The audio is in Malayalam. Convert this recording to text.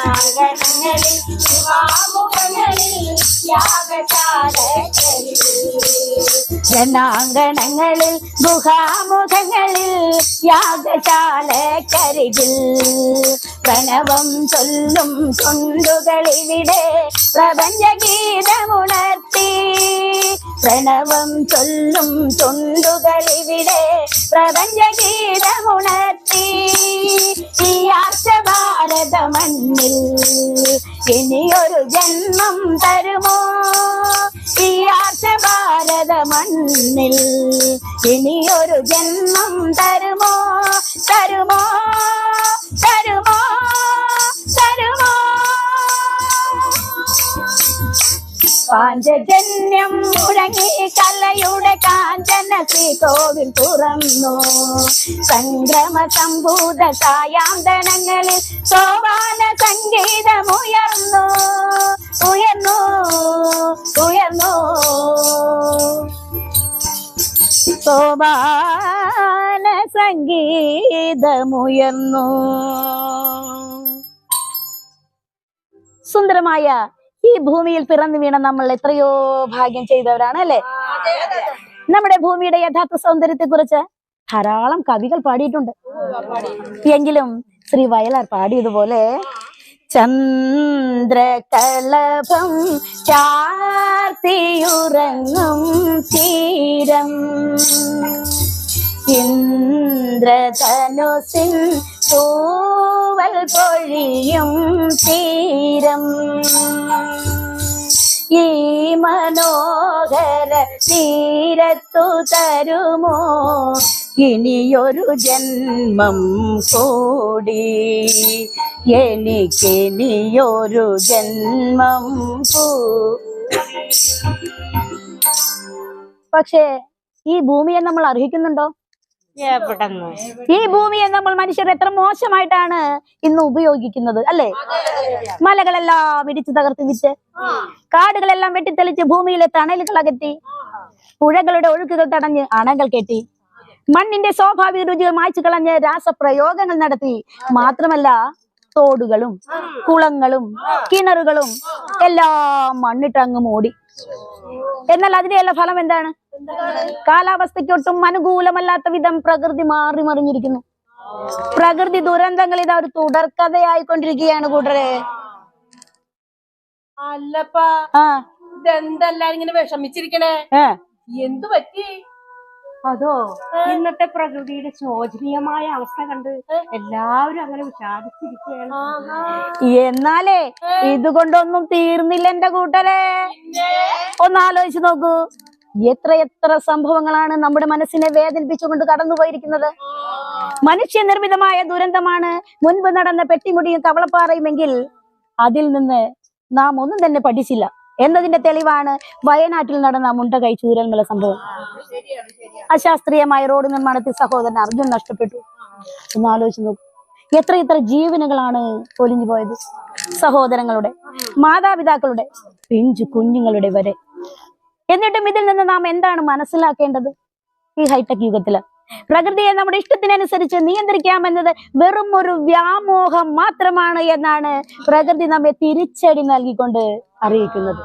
ജനാങ്കണങ്ങളിൽ ഗുഹാമുഖങ്ങളിൽ യാഗശാലക്കരികിൽ. ജനാങ്കണങ്ങളിൽ ഗുഹാമുഖങ്ങളിൽ യാഗശാലക്കരികിൽ പ്രണവം ചൊല്ലും ചുണ്ടുകളിവിടെ പ്രപഞ്ചഗീതമുണർത്തി. പ്രണവം ചൊല്ലും ചുണ്ടുകളിവിടെ പ്രപഞ്ചഗീതമുണർത്തി. ഈ ആർഷ ഭാരത മണ്ണിൽ ഇനിയൊരു ജന്മം തരുമോ? ഈ ആർച്ച ഭാരത മണ്ണിൽ ഇനിയൊരു ജന്മം തരുമോ? തരുമോ? പാഞ്ചജന്യം മുഴങ്ങി കലയുടെ കാഞ്ചന ശ്രീകോവിൽ തുറന്നു. സംക്രമ സംഭൂത സായാന്തനങ്ങളിൽ സോപാന സംഗീതമുയർന്നു ഉയർന്നു. ഉയർന്നു സോപാന സംഗീതമുയർന്നു സുന്ദരമായ ഈ ഭൂമിയിൽ പിറന്നു വീണ നമ്മൾ എത്രയോ ഭാഗ്യം ചെയ്തവരാണ് അല്ലെ? നമ്മുടെ ഭൂമിയുടെ യഥാർത്ഥ സൗന്ദര്യത്തെ കുറിച്ച് ധാരാളം കവികൾ പാടിയിട്ടുണ്ട്. എങ്കിലും ശ്രീ വയലാർ പാടിയതുപോലെ ചന്ദ്രകളഭം ചാർത്തിയുറങ്ങും തീരം. ഇന്ദ്രധനുസിൻ തൂവൽ പൊഴിയും തീരം. ഈ മനോഹര തീരത്തു തരുമോ? ഇനിയൊരു ജന്മം കൂടി. എനിക്കിനിയൊരു ജന്മം പക്ഷേ ഈ ഭൂമിയെ നമ്മൾ അർഹിക്കുന്നുണ്ടോ? ഈ ഭൂമിയെ നമ്മൾ മനുഷ്യർ എത്ര മോശമായിട്ടാണ് ഇന്ന് ഉപയോഗിക്കുന്നത് അല്ലെ? മലകളെല്ലാം ഇടിച്ചു തകർത്ത് വിറ്റ് കാടുകളെല്ലാം വെട്ടിത്തെളിച്ച് ഭൂമിയിലെ തണലുകൾ അകറ്റി പുഴകളുടെ ഒഴുക്കുകൾ തടഞ്ഞ് അണകൾ കെട്ടി മണ്ണിന്റെ സ്വാഭാവിക രുചികൾ മായ്ച്ചു കളഞ്ഞ് രാസപ്രയോഗങ്ങൾ നടത്തി മാത്രമല്ല തോടുകളും കുളങ്ങളും കിണറുകളും എല്ലാം മണ്ണിട്ടങ്ങ് മൂടി. എന്നാൽ അതിന്റെയുള്ള ഫലം എന്താണ്? കാലാവസ്ഥയ്ക്കൊട്ടും അനുകൂലമല്ലാത്ത വിധം പ്രകൃതി മാറി മറിഞ്ഞിരിക്കുന്നു. പ്രകൃതി ദുരന്തങ്ങൾ ഇതാ ഒരു തുടർക്കഥയായിക്കൊണ്ടിരിക്കുകയാണ് കൂട്ടരെ. അല്ലപ്പാ ഇതെന്തെല്ലാരും ഇങ്ങനെ വിഷമിച്ചിരിക്കണേ? എന്തു പറ്റി? അതോ ഇന്നത്തെ പ്രകൃതിയുടെ ശോചനീയമായ അവസ്ഥ കണ്ട് എല്ലാവരും അങ്ങനെ വിഷാദിച്ചിരിക്കുകയാണ്. എന്നാലേ ഇതുകൊണ്ടൊന്നും തീർന്നില്ല എന്റെ കൂട്ടരെ. ഒന്ന് ആലോചിച്ച് നോക്കൂ. എത്ര എത്ര സംഭവങ്ങളാണ് നമ്മുടെ മനസ്സിനെ വേദനിപ്പിച്ചുകൊണ്ട് കടന്നുപോയിരിക്കുന്നത്? മനുഷ്യനിർമ്മിതമായ ദുരന്തമാണ് മുൻപ് നടന്ന പെട്ടിമുടിയും കവളപ്പാറയുമെങ്കിൽ അതിൽ നിന്ന് നാം ഒന്നും തന്നെ പഠിച്ചില്ല. എന്നതിന്റെ തെളിവാണ് വയനാട്ടിൽ നടന്ന മുണ്ടകൈ ചൂരൽമല സംഭവം. അശാസ്ത്രീയമായ റോഡ് നിർമ്മാണത്തിൽ സഹോദരൻ അർജുൻ നഷ്ടപ്പെട്ടു. ഒന്ന് ആലോചിച്ച് നോക്കൂ. എത്ര എത്ര ജീവനുകളാണ് പൊലിഞ്ഞു പോയത് സഹോദരങ്ങളുടെ മാതാപിതാക്കളുടെ പിഞ്ചു കുഞ്ഞുങ്ങളുടെ വരെ. എന്നിട്ടും ഇതിൽ നിന്ന് നാം എന്താണ് മനസ്സിലാക്കേണ്ടത്? ഈ ഹൈടെക് യുഗത്തിൽ. പ്രകൃതിയെ നമ്മുടെ ഇഷ്ടത്തിനനുസരിച്ച് നിയന്ത്രിക്കാമെന്നത് വെറും ഒരു വ്യാമോഹം മാത്രമാണ് എന്നാണ് പ്രകൃതി നമ്മെ തിരിച്ചടി നൽകിക്കൊണ്ട് അറിയിക്കുന്നത്.